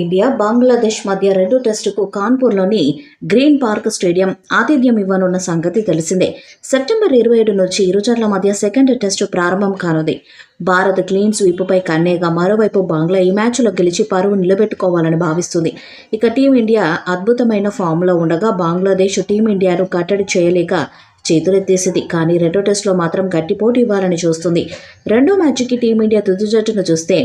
India Bangladesh మధ్య రెండో టెస్టుకు కాన్పూర్లోని గ్రీన్ పార్క్ స్టేడియం ఆతిథ్యం ఇవ్వనున్న సంగతి తెలిసిందే. సెప్టెంబర్ ఇరవై ఏడు నుంచి ఇరు జట్ల మధ్య సెకండ్ టెస్టు ప్రారంభం కానుంది. భారత్ క్లీన్ స్వీప్పై కన్నేగా మరోవైపు బంగ్లా ఈ మ్యాచ్లో గెలిచి పరువు నిలబెట్టుకోవాలని భావిస్తుంది. ఇక టీమిండియా అద్భుతమైన ఫామ్లో ఉండగా బంగ్లాదేశ్ టీమిండియాను కట్టడి చేయలేక చేతులెత్తేసింది. కానీ రెండో టెస్టులో మాత్రం గట్టి పోటీ ఇవ్వాలని చూస్తుంది. రెండో మ్యాచ్కి టీమిండియా తుది జట్టును చూస్తే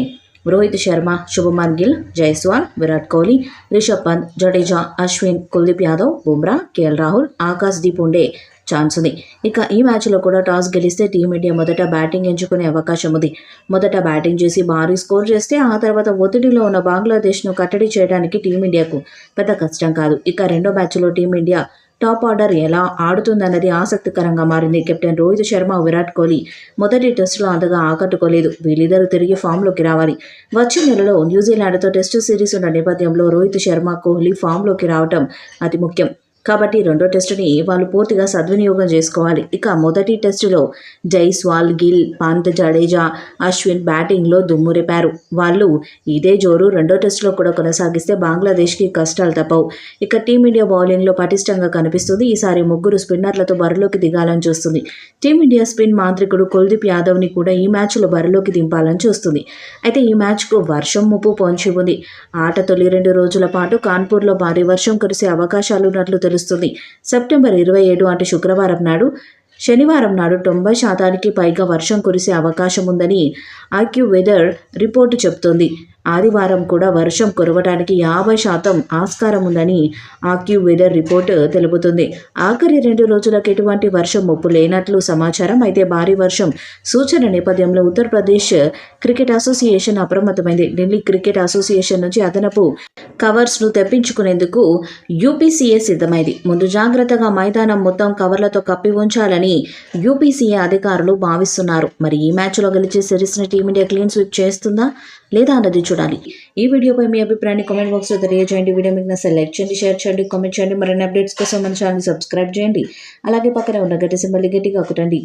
రోహిత్ శర్మ శుభమన్ గిల్ జైస్వాల్ విరాట్ కోహ్లీ రిషబ్ పంత్ జడేజా అశ్విన్ కుల్దీప్ యాదవ్ బుమ్రా కేఎల్ రాహుల్ ఆకాశ్ దీప్ ఉండే ఛాన్స్ ఉంది. ఇక ఈ మ్యాచ్లో కూడా టాస్ గెలిస్తే టీమిండియా మొదట బ్యాటింగ్ ఎంచుకునే అవకాశం ఉంది. మొదట బ్యాటింగ్ చేసి భారీ స్కోర్ చేస్తే ఆ తర్వాత ఒత్తిడిలో ఉన్న బంగ్లాదేశ్ను కట్టడి చేయడానికి టీమిండియాకు పెద్ద కష్టం కాదు. ఇక రెండో మ్యాచ్లో టీమిండియా టాప్ ఆర్డర్ ఎలా ఆడుతుందన్నది ఆసక్తికరంగా మారింది. కెప్టెన్ రోహిత్ శర్మ విరాట్ కోహ్లీ మొదటి టెస్టులో అంతగా ఆకట్టుకోలేదు. వీళ్ళిద్దరూ తిరిగి ఫామ్లోకి రావాలి. వచ్చే నెలలో న్యూజిలాండ్తో టెస్టు సిరీస్ ఉన్న నేపథ్యంలో రోహిత్ శర్మ కోహ్లీ ఫామ్లోకి రావటం అతి ముఖ్యం. కాబట్టి రెండో టెస్టుని వాళ్ళు పూర్తిగా సద్వినియోగం చేసుకోవాలి. ఇక మొదటి టెస్టులో జైస్వాల్ గిల్ పంత్ జడేజా అశ్విన్ బ్యాటింగ్లో దుమ్మురిపారు వాళ్ళు ఇదే జోరు రెండో టెస్టులో కూడా కొనసాగిస్తే బంగ్లాదేశ్కి కష్టాలు తప్పవు. ఇక టీమిండియా బౌలింగ్లో పటిష్టంగా కనిపిస్తుంది. ఈసారి ముగ్గురు స్పిన్నర్లతో బరిలోకి దిగాలని చూస్తుంది. టీమిండియా స్పిన్ మాంత్రికుడు కుల్దీప్ యాదవ్ని కూడా ఈ మ్యాచ్లో బరిలోకి దింపాలని చూస్తుంది. అయితే ఈ మ్యాచ్కు వర్షం ముప్పు పొంచి ఉంది. ఆట తొలి రెండు రోజుల పాటు కాన్పూర్లో భారీ వర్షం కురిసే అవకాశాలు ఉన్నట్లు తెలుస్తుంది. సెప్టెంబర్ ఇరవై ఏడు అంటే శుక్రవారం నాడు. శనివారం నాడు తొంభై శాతానికి పైగా వర్షం కురిసే అవకాశం ఉందని ఆక్యువెదర్ రిపోర్టు చెబుతోంది ఆదివారం కూడా వర్షం కురవడానికి యాభై శాతం ఆస్కారం ఉందని ఆక్యూ వెదర్ రిపోర్టు తెలుపుతుంది. ఆఖరి రెండు రోజులకు ఎటువంటి వర్షం ముప్పు లేనట్లు సమాచారం. అయితే భారీ వర్షం సూచన నేపథ్యంలో ఉత్తరప్రదేశ్ క్రికెట్ అసోసియేషన్ అప్రమత్తమైంది. ఢిల్లీ క్రికెట్ అసోసియేషన్ నుంచి అదనపు కవర్స్ను తెప్పించుకునేందుకు యూపీసీఏ సిద్ధమైంది. ముందు జాగ్రత్తగా మైదానం మొత్తం కవర్లతో కప్పి ఉంచాలని యూపీసీఏ అధికారులు భావిస్తున్నారు. మరి ఈ మ్యాచ్లో గెలిచి సిరీస్ని టీమిండియా క్లీన్ స్వీప్ చేస్తుందా లేదా అన్నది చూడాలి. ఈ వీడియోపై మీ అభిప్రాయాన్ని కామెంట్ బాక్స్లో తెలియజేయండి. వీడియో మీకు నచ్చ లైక్ చేయండి షేర్ చేయండి కామెంట్ చేయండి. మరిన్ని అప్డేట్స్ కోసం మన ఛానల్ సబ్స్క్రైబ్ చేయండి. అలాగే పక్కన ఉన్న గట్టి సింబల్ గట్టిగా ఒకటండి